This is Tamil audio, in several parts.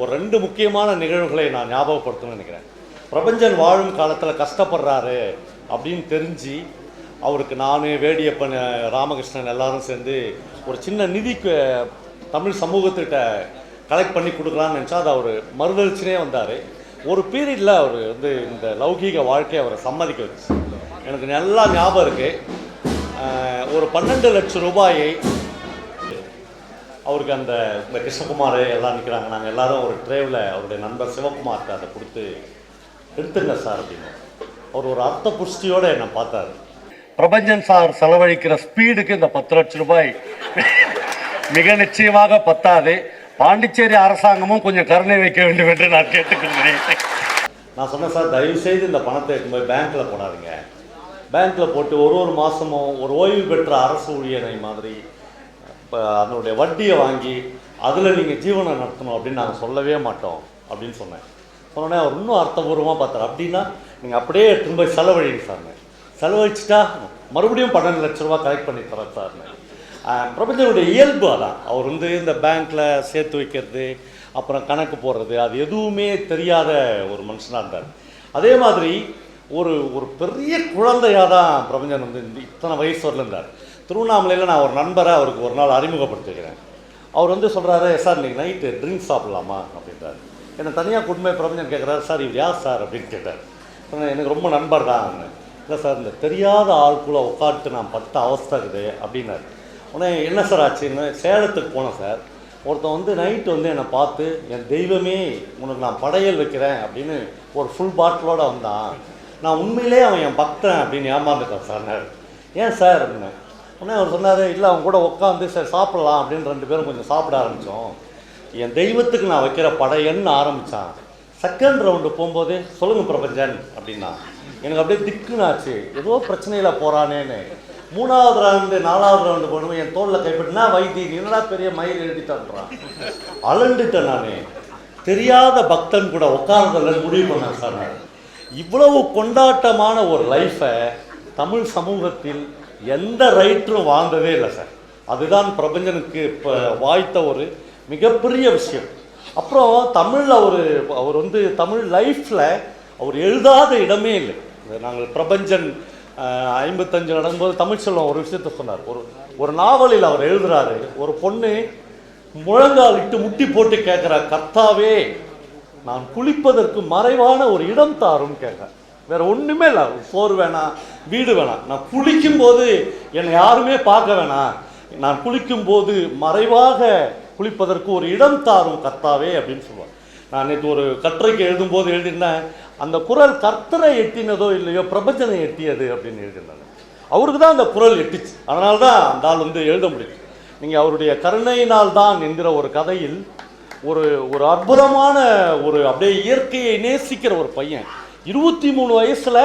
ஒரு ரெண்டு முக்கியமான நிகழ்வுகளை நான் ஞாபகப்படுத்தணும்னு நினைக்கிறேன். பிரபஞ்சன் வாழும் காலத்தில் கஷ்டப்படுறாரு அப்படின்னு தெரிஞ்சு அவருக்கு நான் வேடியப்பன் ராமகிருஷ்ணன் எல்லாரும் சேர்ந்து ஒரு சின்ன நிதி தமிழ் சமூகத்திட்ட கலெக்ட் பண்ணி கொடுக்கலான்னு நினச்சா அது அவர் மறுதளிச்சுனே வந்தார். ஒரு பீரியடில் அவர் வந்து இந்த லௌகீக வாழ்க்கையை அவரை சம்மதிக்க வச்சு. எனக்கு நல்லா ஞாபகம் இருக்குது ஒரு பன்னெண்டு லட்சம் ரூபாயை அவருக்கு அந்த இந்த கிருஷ்ணகுமார் எல்லாம் நிற்கிறாங்க நாங்கள் எல்லாரும் ஒரு ட்ரேவில் அவருடைய நண்பர் சிவகுமார்கிட்ட அதை கொடுத்து எடுத்துங்க சார் அப்படின்னு. அவர் ஒரு அர்த்த புஷ்டியோட என்னை பார்த்தாரு. பிரபஞ்சன் சார் செலவழிக்கிற ஸ்பீடுக்கு இந்த பத்து லட்சம் ரூபாய் மிக நிச்சயமாக பத்தாது. பாண்டிச்சேரி அரசாங்கமும் கொஞ்சம் கருணை வைக்க வேண்டும் என்று நான் கேட்டுக்கொள்கிறேன். நான் சொன்னேன் சார் தயவு செய்து இந்த பணத்தை போய் பேங்க்கில் போடாதீங்க. பேங்க்கில் போட்டு ஒரு ஒரு மாதமும் ஒரு ஓய்வு பெற்ற அரசு ஊழியரை மாதிரி அதனுடைய வட்டியை வாங்கி அதில் நீங்கள் ஜீவனை நடத்தணும் அப்படின்னு நாங்கள் சொல்லவே மாட்டோம் அப்படின்னு சொன்னேன். சொன்னோடனே அவர் இன்னும் அர்த்தபூர்வமாக பார்த்தார். அப்படின்னா நீங்கள் அப்படியே எடுத்துன்னு போய் செலவழிங்க சார்னு செலவழிச்சிட்டா மறுபடியும் பன்னெண்டு லட்ச ரூபா கலெக்ட் பண்ணி தரேன் சார்னு பிரபஞ்சனுடைய இயல்பு அதான். அவர் வந்து இந்த பேங்க்கில் சேர்த்து வைக்கிறது அப்புறம் கணக்கு போடுறது அது எதுவுமே தெரியாத ஒரு மனுஷனாக இருந்தார். அதே மாதிரி ஒரு ஒரு பெரிய குழந்தையாக தான் பிரபஞ்சன் வந்து இந்த இத்தனை வயசு வரல இருந்தார். திருவண்ணாமலையில் நான் ஒரு நண்பரை அவருக்கு ஒரு நாள் அறிமுகப்படுத்திக்கிறேன் அவர் வந்து சொல்கிறாரு சார் இன்னைக்கு நைட்டு ட்ரிங்க்ஸ் சாப்பிட்லாமா? அப்படின்றார். என்னை தனியாக குடும்ப பிரபஞ்சன் கேட்குறாரு சார் இவர் யார் சார்? அப்படின்னு கேட்டார். எனக்கு ரொம்ப நண்பர் தான். இல்லை சார் இந்த தெரியாத ஆளுக்குள்ளே உட்காந்துட்டு நான் பத்த அவஸ்தை இருக்குது அப்படின்னாரு. உடனே என்ன சார் ஆச்சுன்னு? சேலத்துக்கு போனேன் சார். ஒருத்தன் வந்து நைட்டு வந்து என்னை பார்த்து என் தெய்வமே உனக்கு நான் படையல் வைக்கிறேன் அப்படின்னு ஒரு ஃபுல் பாட்டிலோட வந்தான். நான் உண்மையிலே அவன் என் பக்தன் அப்படின்னு ஏமாந்துட்டேன் சார். ஏன் சார்? அப்படின்னு உடனே அவர் சொன்னார் இல்லை அவன் கூட உட்காந்து சரி சாப்பிட்லாம் அப்படின்னு ரெண்டு பேரும் கொஞ்சம் சாப்பிட ஆரம்பித்தோம் என் தெய்வத்துக்கு நான் வைக்கிற படையன்னு ஆரம்பித்தான் செகண்ட் ரவுண்டு போகும்போது சொல்லுங்க பிரபஞ்சன் அப்படின்னா. எனக்கு அப்படியே திக்குனாச்சு ஏதோ பிரச்சனையில் போகிறானேன்னு மூணாவது ரவுண்டு நாலாவது ரவுண்டு போகணும் என் தோளில் கைப்பற்றினா வைத்தி என்னடா பெரிய மயில் எழுதிட்டான்றான் அலண்டுட்டேன் நான். தெரியாத பக்தன் கூட உட்காரதில்ல முடிவு பண்ணேன் சார். நான். இவ்வளவு கொண்டாட்டமான ஒரு லைஃப்பை தமிழ் சமூகத்தில் எந்த ரைட்டரும் வாழ்ந்ததே இல்லை சார் அதுதான் பிரபஞ்சனுக்கு இப்போ வாய்த்த ஒரு மிகப்பெரிய விஷயம். அப்புறம் தமிழில் அவர் அவர் வந்து தமிழ் லைஃப்பில் அவர் எழுதாத இடமே இல்லை. நாங்கள் பிரபஞ்சன் ஐம்பத்தஞ்சு நடக்கும்போது தமிழ்ச்செல்வம் ஒரு விஷயத்த சொன்னார். ஒரு ஒரு நாவலில் அவர் எழுதுறாரு ஒரு பொண்ணு முழங்கால் இட்டு முட்டி போட்டு கேட்குற கர்த்தாவே நான் குளிப்பதற்கு மறைவான ஒரு இடம் தாரும் கேட்குறேன் வேற ஒன்றுமே இல்லை. சோறு வேணாம் வீடு வேணாம். நான் குளிக்கும் போது என்னை யாருமே பார்க்க வேணாம். நான் குளிக்கும் போது மறைவாக குளிப்பதற்கு ஒரு இடம் தாரும் கர்த்தாவே அப்படின்னு சொல்லுவார் நான் நேற்று ஒரு கட்டுரைக்கு எழுதும்போது எழுதியிருந்தேன் அந்த குரல் கர்த்தரை எட்டினதோ இல்லையோ பிரபஞ்சனை எட்டியது அப்படின்னு எழுதியிருந்தாங்க. அவருக்கு தான் அந்த குரல் எட்டிச்சு. அதனால தான் அந்த ஆள் வந்து எழுத முடியும் நீங்கள் அவருடைய கருணையினால் தான் என்கிற ஒரு கதையில் ஒரு ஒரு அற்புதமான ஒரு அப்படியே இயற்கையை நேசிக்கிற ஒரு பையன். இருபத்தி மூணு வயசில்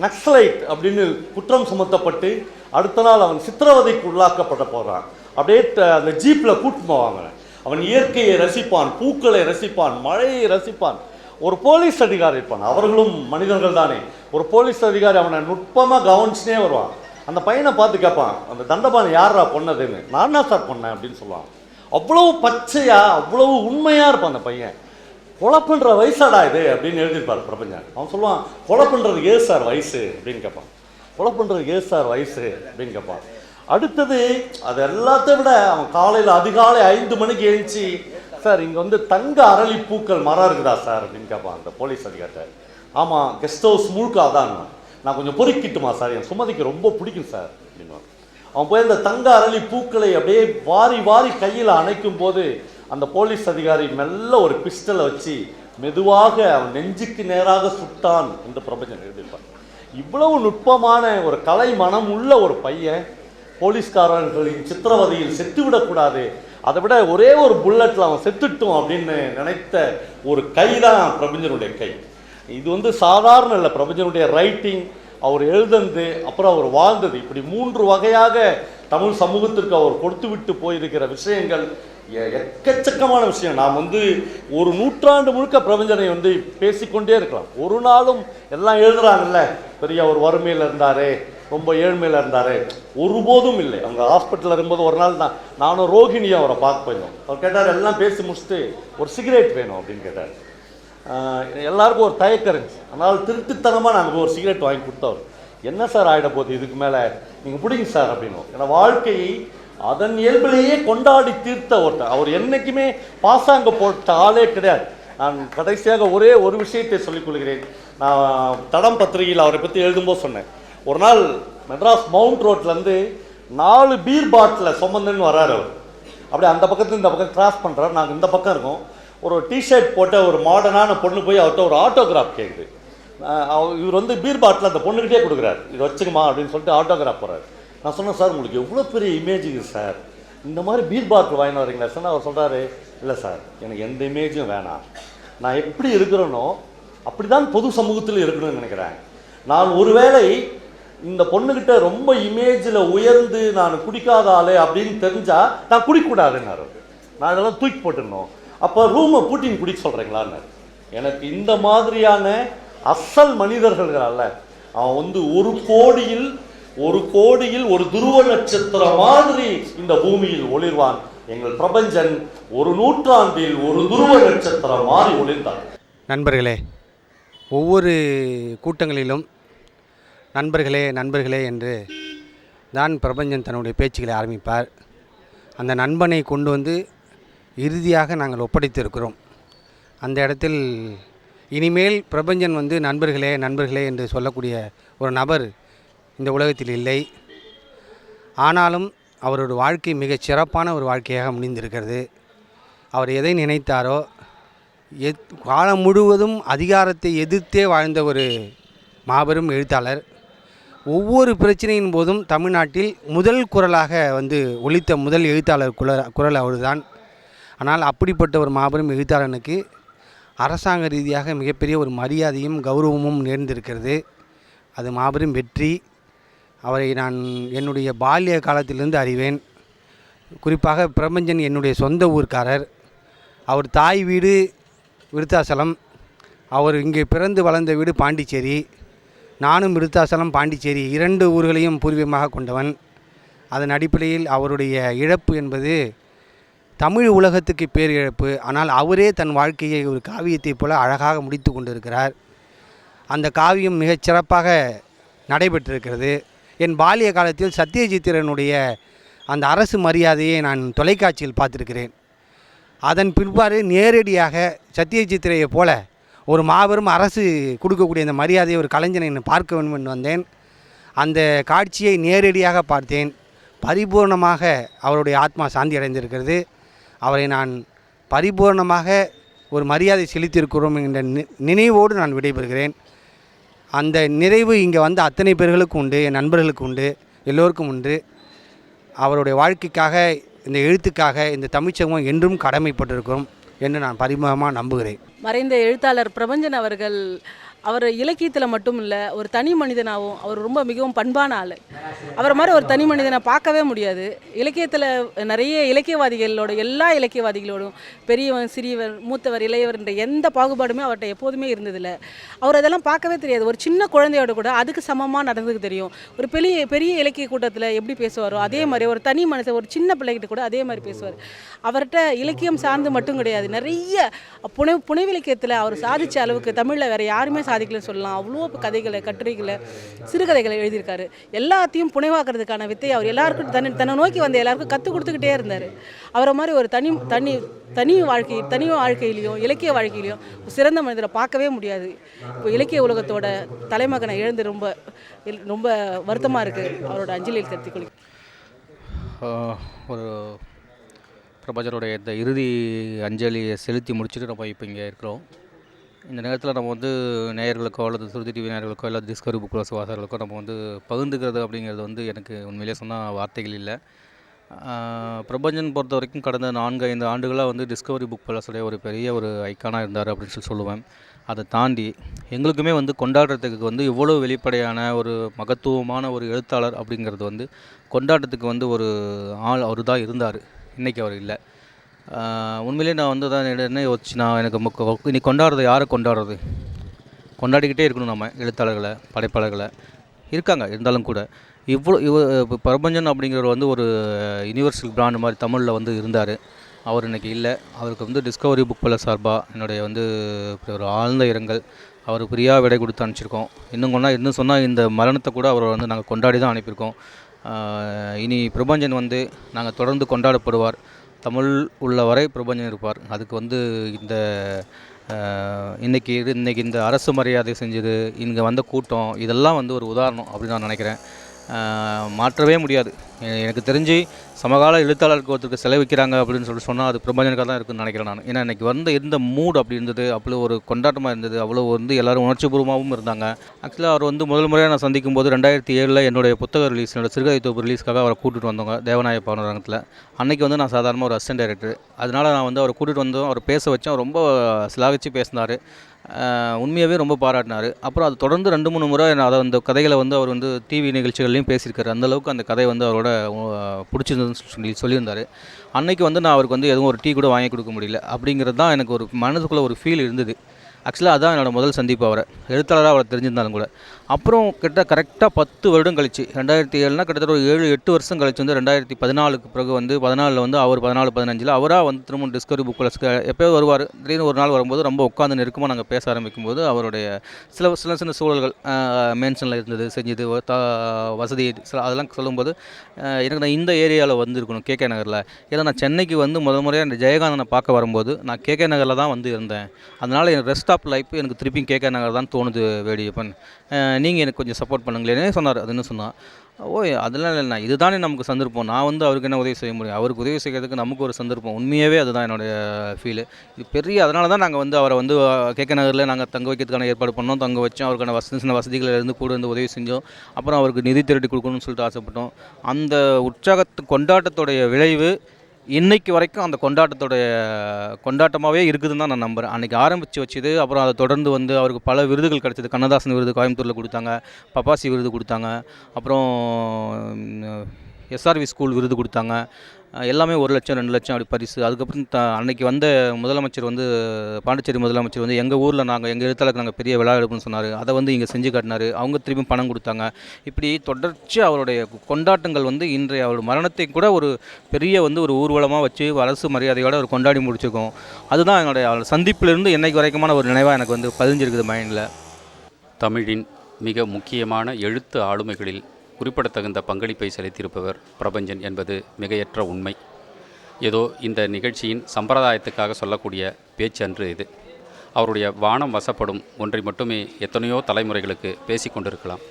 நக்சலைட் அப்படின்னு குற்றம் சுமத்தப்பட்டு அடுத்த நாள் அவன் சித்திரவதைக்கு உள்ளாக்கப்பட போகிறான் அப்படியே அந்த ஜீப்பில் கூட்டு போவாங்க அவன் இயற்கையை ரசிப்பான் பூக்களை ரசிப்பான் மழையை ரசிப்பான். ஒரு போலீஸ் அதிகாரி இருப்பான். அவர்களும் மனிதர்கள் தானே. ஒரு போலீஸ் அதிகாரி அவனை நுட்பமாக கவனிச்சுனே வருவான். அந்த பையனை பார்த்து கேட்பான் அந்த தண்டபாணி யாரா பொண்ணதுன்னு? நான் தான் சார் பொண்ணேன் அப்படின்னு சொல்லுவான். அவ்வளவு பச்சையாக அவ்வளவு உண்மையாக இருப்பான் அந்த பையன். கொலை வயசாடா இது அப்படின்னு எழுதியிருப்பார் பிரபஞ்சன். அவன் சொல்லுவான் கொலை பண்றது ஏ சார் வயசு? அப்படின்னு கேட்பான். கொலை பண்றது ஏ சார் வயசு? அப்படின்னு கேட்பான். அடுத்தது அது எல்லாத்தையும் விட அவன் காலையில் அதிகாலை ஐந்து மணிக்கு எழுந்துச்சு சார் இங்கே வந்து தங்க அரளி பூக்கள் மரம் இருக்குதா சார்? அப்படின்னு கேட்பான் அந்த போலீஸ் அதிகாரிட்ட. ஆமாம் கெஸ்ட் ஹவுஸ் முழுக்க அதான். நான் கொஞ்சம் பொறுக்கிட்டுமா சார்? என் சுமதிக்கு ரொம்ப பிடிக்கும் சார். அப்படின்னு அவன் போய் அந்த தங்க அரளி பூக்களை அப்படியே வாரி வாரி கையில் அணைக்கும் போது அந்த போலீஸ் அதிகாரி மெல்ல ஒரு பிஸ்டலை வச்சு மெதுவாக அவன் நெஞ்சுக்கு நேராக சுட்டான் என்று பிரபஞ்சன் எழுதியிருப்பான். இவ்வளவு நுட்பமான ஒரு கலை மனம் உள்ள ஒரு பையன் போலீஸ்காரர்களின் சித்திரவதையில் செத்துவிடக்கூடாது அதை விட ஒரே ஒரு புல்லட்டில் அவன் செத்துட்டும் அப்படின்னு நினைத்த ஒரு கை தான் பிரபஞ்சனுடைய கை. இது வந்து சாதாரண இல்லை பிரபஞ்சனுடைய ரைட்டிங் அவர் எழுதந்து அப்புறம் அவர் வாழ்ந்தது. இப்படி மூன்று வகையாக தமிழ் சமூகத்திற்கு அவர் கொடுத்து விட்டு போயிருக்கிற விஷயங்கள் எக்கச்சக்கமான விஷயம். நாம் வந்து ஒரு நூற்றாண்டு முழுக்க பிரபஞ்சனை வந்து பேசிக்கொண்டே இருக்கலாம். ஒரு நாளும் எல்லாம் எழுதுறாங்கல்ல. பெரிய ஒரு வறுமையில் இருந்தார் ரொம்ப ஏழ்மையில் இருந்தார். ஒருபோதும் இல்லை. அவங்க ஹாஸ்பிட்டலில் இருக்கும்போது ஒரு நாள் தான். நானும் ரோஹிணியை அவரை பார்க்க போயிருந்தோம் அவர் கேட்டார் எல்லாம் பேசி முடிச்சுட்டு ஒரு சிகரெட் வேணும் அப்படின்னு கேட்டார். எல்லாருக்கும் ஒரு தயக்கம் இருந்துச்சு. அதனால் திருட்டுத்தனமாக நாங்கள் ஒரு சிகரெட் வாங்கி கொடுத்தவர் என்ன சார் ஆகிட போகுது? இதுக்கு மேலே நீங்கள் பிடிங்க சார் அப்படின்னும். ஏன்னா வாழ்க்கையை அதன் இயல்பிலேயே கொண்டாடி தீர்த்த ஒருத்தர். அவர் என்னைக்குமே பாசாங்க போட்ட ஆளே கிடையாது. நான் கடைசியாக ஒரே ஒரு விஷயத்தை சொல்லிக் கொள்கிறேன். நான் தடம் பத்திரிகையில் அவரை பற்றி எழுதும்போது சொன்னேன். ஒரு நாள் மெட்ராஸ் மவுண்ட் ரோட்லேருந்து நாலு பீர் பாட்டில் சுமந்துன்னு வராரு அவர். அப்படியே அந்த பக்கத்துல இந்த பக்கம் கிராஸ் பண்ணுறாரு நாங்கள் இந்த பக்கம் இருக்கோம். ஒரு டிஷர்ட் போட்ட ஒரு மாடர்னான பொண்ணு போய் அவர்கிட்ட ஒரு ஆட்டோகிராஃப் கேட்குது இவர் வந்து பீர் பாட்டில் அந்த பொண்ணுக்கிட்டே கொடுக்குறாரு. இது வச்சுக்குமா அப்படின்னு சொல்லிட்டு ஆட்டோகிராஃப் போகிறாரு நான் சொன்னேன் சார் உங்களுக்கு எவ்வளோ பெரிய இமேஜுங்க சார்? இந்த மாதிரி பீர் பாட்டில் வாங்கிட்டு வரீங்களா? சார் அவர் சொல்கிறாரு இல்லை சார் எனக்கு எந்த இமேஜும் வேணாம். நான் எப்படி இருக்கிறேனோ அப்படி தான் பொது சமூகத்தில் இருக்கணும்னு நினைக்கிறேன். நான் ஒருவேளை இந்த பொண்ணுகிட்ட ரொம்ப இமேஜில் உயர்ந்து நான் குடிக்காத ஆளு அப்படின்னு தெரிஞ்சால் நான் குடிக்கக்கூடாதுன்னாரு நான் இதெல்லாம் தூக்கி போட்டுடணும். அப்போ ரூமை பூட்டின் குடிக்க சொல்கிறீங்களான்னு எனக்கு இந்த மாதிரியான அசல் மனிதர்கள் அவன் வந்து ஒரு கோடியில் ஒரு கோடியில் ஒரு துருவ நட்சத்திரம் மாதிரி இந்த பூமியில் ஒளிர்வான். எங்கள் பிரபஞ்சன் ஒரு நூற்றாண்டில் ஒரு துருவ நட்சத்திரம் மாறி ஒளிர்ந்தான். நண்பர்களே ஒவ்வொரு கூட்டங்களிலும் நண்பர்களே நண்பர்களே என்று தான் பிரபஞ்சன் தன்னுடைய பேச்சுக்களை ஆரம்பிப்பார். அந்த நண்பனை கொண்டு வந்து இறுதியாக நாங்கள் ஒப்படைத்திருக்கிறோம். அந்த இடத்தில் இனிமேல் பிரபஞ்சன் வந்து நண்பர்களே நண்பர்களே என்று சொல்லக்கூடிய ஒரு நபர் இந்த உலகத்தில் இல்லை. ஆனாலும் அவரோட வாழ்க்கை மிகச் சிறப்பான ஒரு வாழ்க்கையாக முடிந்திருக்கிறது. அவர் எதை நினைத்தாரோ எத் காலம் முழுவதும் அதிகாரத்தை எதிர்த்தே வாழ்ந்த ஒரு மாபெரும் எழுத்தாளர். ஒவ்வொரு பிரச்சனையின் போதும் தமிழ்நாட்டில் முதல் குரலாக வந்து ஒழித்த முதல் எழுத்தாளர் குல குரல் அவர்தான். ஆனால் அப்படிப்பட்ட ஒரு மாபெரும் எழுத்தாளனுக்கு அரசாங்க ரீதியாக மிகப்பெரிய ஒரு மரியாதையும் கௌரவமும் நேர்ந்திருக்கிறது. அது மாபெரும் வெற்றி. அவரை நான் என்னுடைய பால்ய காலத்திலிருந்து அறிவேன். குறிப்பாக பிரபஞ்சன் என்னுடைய சொந்த ஊர்க்காரர். அவர் தாய் வீடு விருத்தாசலம். அவர் இங்கே பிறந்து வளர்ந்த வீடு பாண்டிச்சேரி. நானும் விருத்தாசலம் பாண்டிச்சேரி இரண்டு ஊர்களையும் பூர்வீகமாக கொண்டவன். அதன் அடிப்படையில் அவருடைய இழப்பு என்பது தமிழ் உலகத்துக்கு பேரிழப்பு ஆனால் அவரே தன் வாழ்க்கையை ஒரு காவியத்தைப் போல அழகாக முடித்து கொண்டிருக்கிறார். அந்த காவியம் மிகச் சிறப்பாக நடைபெற்றிருக்கிறது. என் பாலிய காலத்தில் சத்யஜித்திரனுடைய அந்த அரசு மரியாதையை நான் தொலைக்காட்சியில் பார்த்துருக்கிறேன். அதன் பிற்பாடு நேரடியாக சத்யஜித்திரையை போல ஒரு மாபெரும் அரசு கொடுக்கக்கூடிய அந்த மரியாதையை ஒரு கலைஞனை நான் பார்க்க வேண்டும் என்று வந்தேன். அந்த காட்சியை நேரடியாக பார்த்தேன். பரிபூர்ணமாக அவருடைய ஆத்மா சாந்தி அடைந்திருக்கிறது. அவரை நான் பரிபூர்ணமாக ஒரு மரியாதை செலுத்தியிருக்கிறோம் என்ற நி- நினைவோடு நான் விடைபெறுகிறேன். அந்த நிறைவு இங்கே வந்த அத்தனை பேர்களுக்கு உண்டு என் நண்பர்களுக்கு உண்டு எல்லோருக்கும் உண்டு. அவருடைய வாழ்க்கைக்காக இந்த எழுத்துக்காக இந்த தமிழ்ச்சங்கம் என்றும் கடமைப்பட்டிருக்கிறோம் என்று நான் பரிமுகமாக நம்புகிறேன். மறைந்த எழுத்தாளர் பிரபஞ்சன் அவர்கள் அவர் இலக்கியத்தில் மட்டும் இல்லை ஒரு தனி மனிதனாகவும் அவர் ரொம்ப மிகவும் பண்பான ஆள். அவரை மாதிரி ஒரு தனி மனிதனை பார்க்கவே முடியாது. இலக்கியத்தில் நிறைய இலக்கியவாதிகளோட எல்லா இலக்கியவாதிகளோடும் பெரியவன் சிறியவர் மூத்தவர் இளையவர் என்ற எந்த பாகுபாடுமே அவர்கிட்ட எப்போதுமே இருந்ததில்லை. அவர் அதெல்லாம் பார்க்கவே தெரியாது. ஒரு சின்ன குழந்தையோட கூட அதுக்கு சமமாக நடந்ததுக்கு தெரியும். ஒரு பெரிய பெரிய இலக்கிய கூட்டத்தில் எப்படி பேசுவாரோ அதே மாதிரி ஒரு தனி மனுஷன் ஒரு சின்ன பிள்ளைகிட்ட கூட அதே மாதிரி பேசுவார். அவர்கிட்ட இலக்கியம் சார்ந்து மட்டும் கிடையாது. நிறைய புனை இலக்கியத்தில் அவர் சாதித்த அளவுக்கு தமிழில் வேறு யாருமே சாதிக்கலன்னு சொல்லலாம். அவ்வளோ கதைகளை கட்டுரைகளை சிறுகதைகளை எழுதியிருக்காரு. எல்லாத்தையும் புனைவாக்குறதுக்கான வித்தை அவர் எல்லாருக்கும் தன் தன்னை நோக்கி வந்த எல்லாருக்கும் கற்றுக் கொடுத்துக்கிட்டே இருந்தார். அவரை மாதிரி ஒரு தனி தனி தனி வாழ்க்கை தனி வாழ்க்கையிலையும் இலக்கிய வாழ்க்கையிலையும் சிறந்த மனிதரை பார்க்கவே முடியாது. இப்போ இலக்கிய உலகத்தோட தலைமகனை இழந்து ரொம்ப ரொம்ப வருத்தமாக இருக்குது அவரோட அஞ்சலியில் செலுத்திக் கொள்கிறேன். ஒரு பிரபஞ்சனுடைய இந்த இறுதி அஞ்சலியை செலுத்தி முடிச்சுட்டு நம்ம இப்போ இங்கே இருக்கிறோம். இந்த நேரத்தில் நம்ம வந்து நேயர்களுக்கோ அல்லது சுருதி டிவி நேயர்களுக்கோ இல்லை டிஸ்கவரி புக் ப்ளஸ் வாசகர்களுக்கோ நம்ம வந்து பகிர்ந்துக்கிறது அப்படிங்கிறது வந்து எனக்கு உண்மையிலே சொன்னால் வார்த்தைகள் இல்லை. பிரபஞ்சன் பொறுத்த வரைக்கும் கடந்த நான்கு ஐந்து ஆண்டுகளாக வந்து டிஸ்கவரி புக் ப்ளஸுடைய ஒரு பெரிய ஒரு ஐக்கானாக இருந்தார் அப்படின்னு சொல்லி சொல்லுவேன். அதை தாண்டி எங்களுக்குமே வந்து கொண்டாடுறதுக்கு வந்து இவ்வளோ வெளிப்படையான ஒரு மகத்துவமான ஒரு எழுத்தாளர் அப்படிங்கிறது வந்து கொண்டாட்டத்துக்கு வந்து ஒரு ஆள் அவர் தான் இருந்தார். இன்றைக்கி அவர் இல்லை. உண்மையிலே உண்மையிலேயே நான் வந்து தான் என்ன யோசிச்சு நான் எனக்கு முக்க இனி கொண்டாடுறது யாரை? கொண்டாடுறது. கொண்டாடிக்கிட்டே இருக்கணும் நம்ம எழுத்தாளர்களை படைப்பாளர்களை. இருக்காங்க இருந்தாலும் கூட. இவ்வளோ இவ இப்போ பிரபஞ்சன் அப்படிங்கிறவர் வந்து ஒரு யுனிவர்சல் பிராண்ட் மாதிரி தமிழில் வந்து இருந்தார். அவர் இன்னைக்கு இல்லை. அவருக்கு வந்து டிஸ்கவரி புக் பல சார்பாக என்னுடைய வந்து ஒரு ஆழ்ந்த இரங்கல். அவர் பிரியா விடை கொடுத்து அனுப்பிச்சிருக்கோம். இன்னும் கொண்டா இன்னும் சொன்னால் இந்த மரணத்தை கூட அவரை வந்து நாங்கள் கொண்டாடி தான் அனுப்பியிருக்கோம். இனி பிரபஞ்சன் வந்து நாங்கள் தொடர்ந்து கொண்டாடப்படுவார். தமிழ் உள்ள வரை பிரபஞ்சன் இருப்பார். அதுக்கு வந்து இந்த இன்றைக்கி இன்றைக்கி இது இந்த அரசு மரியாதை செஞ்சது இங்கே வந்த கூட்டம் இதெல்லாம் வந்து ஒரு உதாரணம் அப்படின்னு நான் நினைக்கிறேன். மாற்றவே முடியாது. எனக்கு தெரிஞ்சு சமகால எழுத்தாளருக்கு ஒருத்தருக்கு செலவிக்கிறாங்க அப்படின்னு சொல்லி சொன்னால் அது பிரபஞ்சனுக்காக தான் இருக்குன்னு நினைக்கிறேன் நான். ஏன்னா இன்னைக்கு வந்த இருந்த மூட் அப்படி இருந்தது அவ்வளோ ஒரு கொண்டாட்டமாக இருந்தது அவ்வளோ வந்து எல்லோரும் உணர்ச்சிபூர்வமாகவும் இருந்தாங்க. ஆக்சுவலாக அவர் வந்து முதல் முறையாக நான் சந்திக்கும் போது ரெண்டாயிரத்தி ஏழில் என்னுடைய புத்தக ரிலீஸ் என்னோடய சிறுகதை தொகுப்பு ரிலீஸ்க்காக அவரை கூட்டிகிட்டு வந்தவங்க தேவநாய பவனரங்கத்தில் அன்னைக்கு வந்து நான் சாதாரணமாக ஒரு அசிஸ்டன்ட் டைரக்டர் அதனால் நான் வந்து அவரை கூட்டிகிட்டு வந்தோம் அவர் பேச வச்சேன் ரொம்ப சிலாகிச்சு பேசினார். உண்மையாகவே ரொம்ப பாராட்டினார். அப்புறம் அது தொடர்ந்து ரெண்டு மூணு முறை நான் அதை அந்த கதைகளை வந்து அவர் வந்து டிவி நிகழ்ச்சிகள்லையும் பேசியிருக்காரு. அந்தளவுக்கு அந்த கதை வந்து அவரோட பிடிச்சிருந்ததுன்னு சொல்லி சொல்லியிருந்தார். அன்னைக்கு வந்து நான் அவருக்கு வந்து எதுவும் ஒரு டீ கூட வாங்கி கொடுக்க முடியல. அப்படிங்கிறது தான் எனக்கு ஒரு மனதுக்குள்ளே ஒரு ஃபீல் இருந்தது. ஆக்சுவலாக அதான் என்னோடய முதல் சந்திப்பு அவரை. எழுத்தாளராக அவரை தெரிஞ்சிருந்தாலும் கூட. அப்புறம் கிட்ட கரெக்டாக பத்து வருடம் கழிச்சு ரெண்டாயிரத்தி ஏழுனா கிட்டத்தட்ட ஒரு ஏழு எட்டு வருஷம் கழிச்சு வந்து ரெண்டாயிரத்தி பதினாலுக்கு பிறகு வந்து பதினாலில் வந்து அவர் பதினாலு பதினஞ்சில் அவராக வந்து திரும்ப டிஸ்கவரி புக் பிளஸ்க்கு எப்போயோ வருவார். திடீர்னு ஒரு நாள் வரும்போது ரொம்ப உட்காந்து நெருக்கமாக நாங்கள் பேச ஆரம்பிக்கும் போது அவருடைய சில சில சின்ன சூழல்கள் மென்ஷனில் இருந்தது செஞ்சது த வசதி சில அதெல்லாம் சொல்லும்போது எனக்கு நான் இந்த ஏரியாவில் வந்திருக்கணும் கேகே நகரில். ஏன்னா நான் சென்னைக்கு வந்து முத முறையாக இந்த ஜெயகாந்தனை பார்க்க வரும்போது நான் கேகே நகரில் தான் வந்து இருந்தேன். அதனால் எனக்கு ரெஸ்ட் ஆஃப் லைஃப் எனக்கு திருப்பியும் கேகே நகர் தான் தோணுது வேடியப்பன். நீங்கள் எனக்கு கொஞ்சம் சப்போர்ட் பண்ணுங்களேன்னு சொன்னார் அதுன்னு சொன்னான் ஓய் அதெல்லாம் இல்லைண்ணா இதுதானே நமக்கு சந்தர்ப்பம். நான் வந்து அவருக்கு என்ன உதவி செய்ய முடியும்? அவருக்கு உதவி செய்கிறதுக்கு நமக்கு ஒரு சந்தர்ப்பம். உண்மையாகவே அதுதான் என்னுடைய ஃபீலு இது பெரிய அதனால தான் நாங்கள் வந்து அவரை வந்து கேக்க நகரில் நாங்கள் தங்க வைக்கிறதுக்கான ஏற்பாடு பண்ணோம். தங்க வச்சோம். அவருக்கான வசதி சின்ன வசதிகளில் இருந்து கூட இருந்து உதவி செஞ்சோம். அப்புறம் அவருக்கு நிதி திரட்டி கொடுக்கணும்னு சொல்லிட்டு ஆசைப்பட்டோம். அந்த உற்சாகத்து கொண்டாட்டத்துடைய விளைவு இன்னைக்கு வரைக்கும் அந்த கொண்டாட்டத்தோடைய கொண்டாட்டமாகவே இருக்குதுன்னு தான் நான் நம்புகிறேன் அன்றைக்கி ஆரம்பித்து வச்சது அப்புறம் அதை தொடர்ந்து வந்து அவருக்கு பல விருதுகள் கிடைச்சது. கண்ணதாசன் விருது கோயம்புத்தூரில் கொடுத்தாங்க பப்பாசி விருது கொடுத்தாங்க. அப்புறம் எஸ்ஆர்வி ஸ்கூல் விருது கொடுத்தாங்க. எல்லாமே ஒரு லட்சம் ரெண்டு லட்சம் அப்படி பரிசு. அதுக்கப்புறம் த அன்னைக்கு வந்த முதலமைச்சர் வந்து பாண்டிச்சேரி முதலமைச்சர் வந்து எங்கள் ஊரில் நாங்கள் எங்கள் எழுத்தாளருக்கு நாங்கள் பெரிய விழா எடுப்போம்னு சொன்னார். அதை வந்து இங்கே செஞ்சு காட்டினார். அவங்க திரும்பி பணம் கொடுத்தாங்க. இப்படி தொடர்ச்சி அவருடைய கொண்டாட்டங்கள் வந்து இன்றைய அவர் மரணத்தை கூட ஒரு பெரிய வந்து ஒரு ஊர்வலமாக வச்சு அரசு மரியாதையோடு ஒரு கொண்டாடி முடிச்சிருக்கோம். அதுதான் என்னுடைய அவர் சந்திப்பிலிருந்து என்றைக்கு வரைக்குமான ஒரு நினைவாக எனக்கு வந்து பதிஞ்சிருக்குது மைண்டில் தமிழின் மிக முக்கியமான எழுத்து ஆளுமைகளில் குறிப்பிடத்தகுந்த பங்களிப்பை செலுத்தியிருப்பவர் பிரபஞ்சன் என்பது மிகையற்ற உண்மை. ஏதோ இந்த நிகழ்ச்சியின் சம்பிரதாயத்துக்காக சொல்லக்கூடிய பேச்சு அன்று இது. அவருடைய வானம் வசப்படும் ஒன்றை மட்டுமே எத்தனையோ தலைமுறைகளுக்கு பேசிக்கொண்டிருக்கலாம்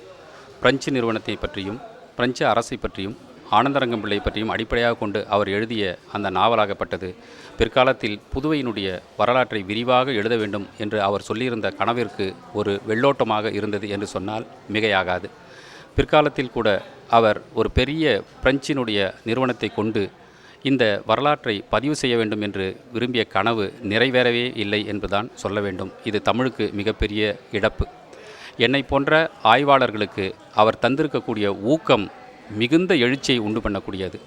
பிரெஞ்சு நிறுவனத்தை பற்றியும் பிரெஞ்சு அரசை பற்றியும் ஆனந்தரங்கம் பிள்ளை பற்றியும் அடிப்படையாக கொண்டு அவர் எழுதிய அந்த நாவலாகப்பட்டது பிற்காலத்தில் புதுவையினுடைய வரலாற்றை விரிவாக எழுத வேண்டும் என்று அவர் சொல்லியிருந்த கனவிற்கு ஒரு வெள்ளோட்டமாக இருந்தது என்று சொன்னால் மிகையாகாது. பிற்காலத்தில் கூட அவர் ஒரு பெரிய பிரெஞ்சினுடைய நிறுவனத்தை கொண்டு இந்த வரலாற்றை பதிவு செய்ய வேண்டும் என்று விரும்பிய கனவு நிறைவேறவே இல்லை என்றுதான் சொல்ல வேண்டும். இது தமிழுக்கு மிகப்பெரிய இழப்பு. என்னை போன்ற ஆய்வாளர்களுக்கு அவர் தந்திருக்கக்கூடிய ஊக்கம் மிகுந்த எழுச்சியை உண்டு பண்ணக்கூடியது.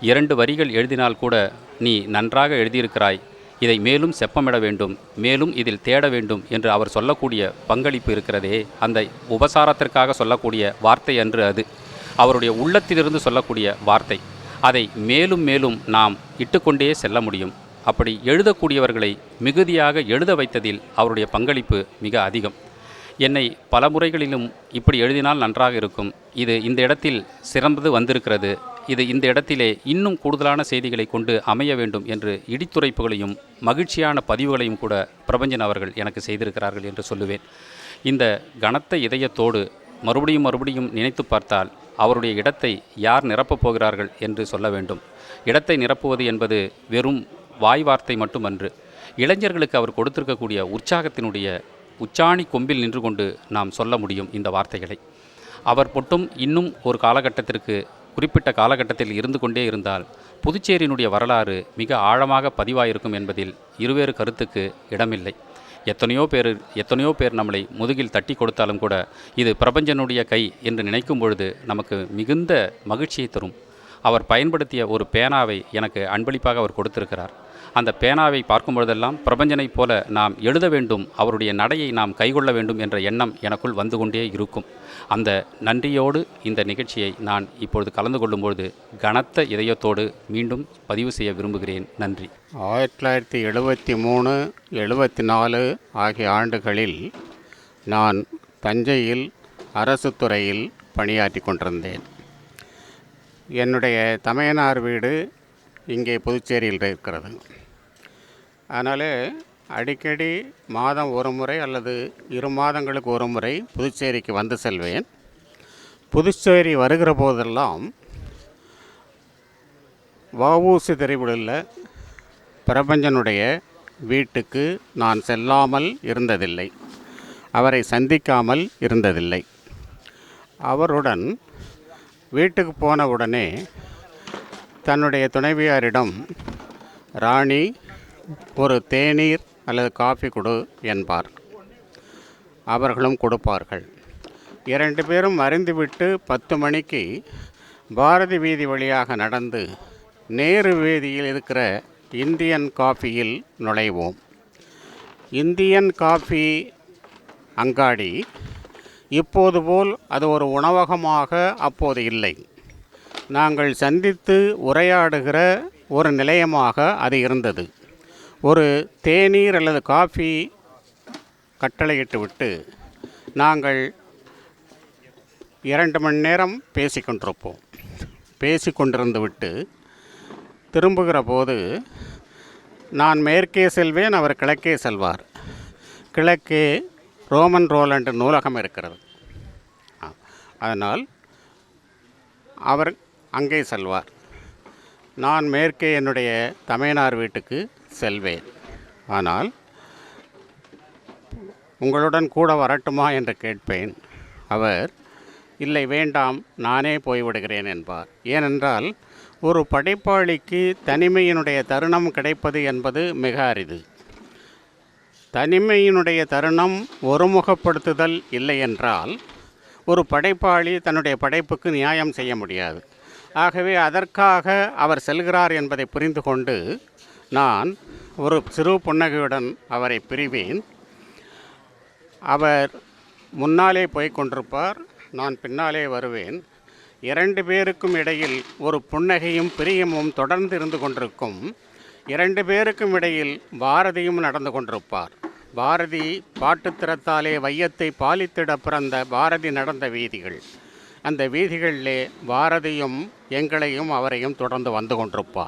இரண்டு வரிகள் எழுதினால் கூட நீ நன்றாக எழுதியிருக்கிறாய். இதை மேலும் செப்பமிட வேண்டும் மேலும் இதில் தேட வேண்டும் என்று அவர் சொல்லக்கூடிய பங்களிப்பு இருக்கிறதே அந்த உபசாரத்திற்காக சொல்லக்கூடிய வார்த்தை அன்று அது. அவருடைய உள்ளத்திலிருந்து சொல்லக்கூடிய வார்த்தை. அதை மேலும் மேலும் நாம் இட்டுக்கொண்டே செல்ல முடியும். அப்படி எழுதக்கூடியவர்களை மிகுதியாக எழுத வைத்ததில் அவருடைய பங்களிப்பு மிக அதிகம். என்னை பல முறைகளிலும் இப்படி எழுதினால் நன்றாக இருக்கும். இது இந்த இடத்தில் சிறந்தது வந்திருக்கிறது. இது இந்த இடத்திலே இன்னும் கூடுதலான செய்திகளை கொண்டு அமைய வேண்டும் என்று இடித்துரைப்புகளையும் மகிழ்ச்சியான பதிவுகளையும் கூட பிரபஞ்சன் அவர்கள் எனக்கு செய்திருக்கிறார்கள் என்று சொல்லுவேன். இந்த கனத்த இதயத்தோடு மறுபடியும் மறுபடியும் நினைத்து பார்த்தால் அவருடைய இடத்தை யார் நிரப்பப் போகிறார்கள் என்று சொல்ல வேண்டும். இடத்தை நிரப்புவது என்பது வெறும் வாய் வார்த்தை மட்டுமன்று. இளைஞர்களுக்கு அவர் கொடுத்திருக்கக்கூடிய உற்சாகத்தினுடைய உச்சாணி கொம்பில் நின்று கொண்டு நாம் சொல்ல முடியும் இந்த வார்த்தைகளை. அவர் மட்டும் இன்னும் ஒரு காலகட்டத்திற்கு குறிப்பிட்ட காலகட்டத்தில் இருந்து கொண்டே இருந்தால் புதுச்சேரியினுடைய வரலாறு மிக ஆழமாக பதிவாயிருக்கும் என்பதில் இருவேறு கருத்துக்கு இடமில்லை. எத்தனையோ பேர் எத்தனையோ பேர் நம்மளை முதுகில் தட்டி கொடுத்தாலும் கூட இது பிரபஞ்சனுடைய கை என்று நினைக்கும் பொழுது நமக்கு மிகுந்த மகிழ்ச்சியை தரும். அவர் பயன்படுத்திய ஒரு பேனாவை எனக்கு அன்பளிப்பாக அவர் கொடுத்திருக்கிறார். அந்த பேனாவை பார்க்கும் பொழுதெல்லாம் பிரபஞ்சனைப் போல நாம் எழுத வேண்டும் அவருடைய நடையை நாம் கைகொள்ள வேண்டும் என்ற எண்ணம் எனக்குள் வந்து கொண்டே இருக்கும். அந்த நன்றியோடு இந்த நிகழ்ச்சியை நான் இப்பொழுது கலந்து கொள்ளும்பொழுது கனத்த இதயத்தோடு மீண்டும் பதிவு செய்ய விரும்புகிறேன். நன்றி. ஆயிரத்தி தொள்ளாயிரத்தி எழுபத்தி மூணு எழுபத்தி நாலு ஆகிய ஆண்டுகளில் நான் தஞ்சையில் அரசு துறையில் பணியாற்றி கொண்டிருந்தேன். என்னுடைய தமையனார் வீடு இங்கே புதுச்சேரியில் இருக்கிறது. அதனால் அடிக்கடி மாதம் ஒரு முறை அல்லது இரு மாதங்களுக்கு ஒரு முறை புதுச்சேரிக்கு வந்து செல்வேன். புதுச்சேரி வருகிற போதெல்லாம் வஉசி தெருவில் பிரபஞ்சனுடைய வீட்டுக்கு நான் செல்லாமல் இருந்ததில்லை. அவரை சந்திக்காமல் இருந்ததில்லை. அவருடன் வீட்டுக்கு போன உடனே தன்னுடைய துணைவியாரிடம் ராணி ஒரு தேநீர் அல்லது காஃபி கொடு என்பார். அவர்களும் கொடுப்பார்கள். இரண்டு பேரும் அறிந்துவிட்டு பத்து மணிக்கு பாரதி வீதி வழியாக நடந்து நேரு வீதியில் இருக்கிற இந்தியன் காஃபியில் நுழைவோம். இந்தியன் காஃபி அங்காடி இப்போது போல் அது ஒரு உணவகமாக அப்போது இல்லை. நாங்கள் சந்தித்து உரையாடுகிற ஒரு நிலையமாக அது இருந்தது. ஒரு தேநீர் அல்லது காஃபி கட்டளையிட்டு விட்டு நாங்கள் இரண்டு மணி நேரம் பேசிக்கொண்டிருப்போம். பேசிக்கொண்டிருந்து விட்டு திரும்புகிற போது நான் மேற்கே செல்வேன் அவர் கிழக்கே செல்வார். கிழக்கே ரோமன் ரோலண்ட் நூலகம் இருக்கிறது. அதனால் அவர் அங்கே செல்வார். நான் மேற்கே என்னுடைய தமையனார் வீட்டுக்கு செல்வேன். ஆனால் உங்களுடன் கூட வரட்டுமா என்று கேட்பேன். அவர் இல்லை வேண்டாம் நானே போய்விடுகிறேன் என்பார். ஏனென்றால் ஒரு படைப்பாளிக்கு தனிமையினுடைய தருணம் கிடைப்பது என்பது மிக அரிது. தனிமையினுடைய தருணம் ஒருமுகப்படுத்துதல் இல்லை என்றால் ஒரு படைப்பாளி தன்னுடைய படைப்புக்கு நியாயம் செய்ய முடியாது. ஆகவே அதற்காக அவர் செல்கிறார் என்பதை புரிந்து கொண்டு நான் ஒரு சிறு புன்னகையுடன் அவரை பிரிவேன். அவர் முன்னாலே போய் கொண்டிருப்பார் நான் பின்னாலே வருவேன். இரண்டு பேருக்கும் இடையில் ஒரு புன்னகையும் பிரியமும் தொடர்ந்து இருந்து கொண்டிருக்கும். இரண்டு பேருக்கும் இடையில் பாரதியும் நடந்து கொண்டிருப்பார். பாரதி பாட்டுத்திறத்தாலே வையத்தை பாலித்திட பிறந்த பாரதி நடந்த வீதிகள். அந்த வீதிகளிலே பாரதியும் எங்களையும் அவரையும் தொடர்ந்து வந்து கொண்டிருப்பார்.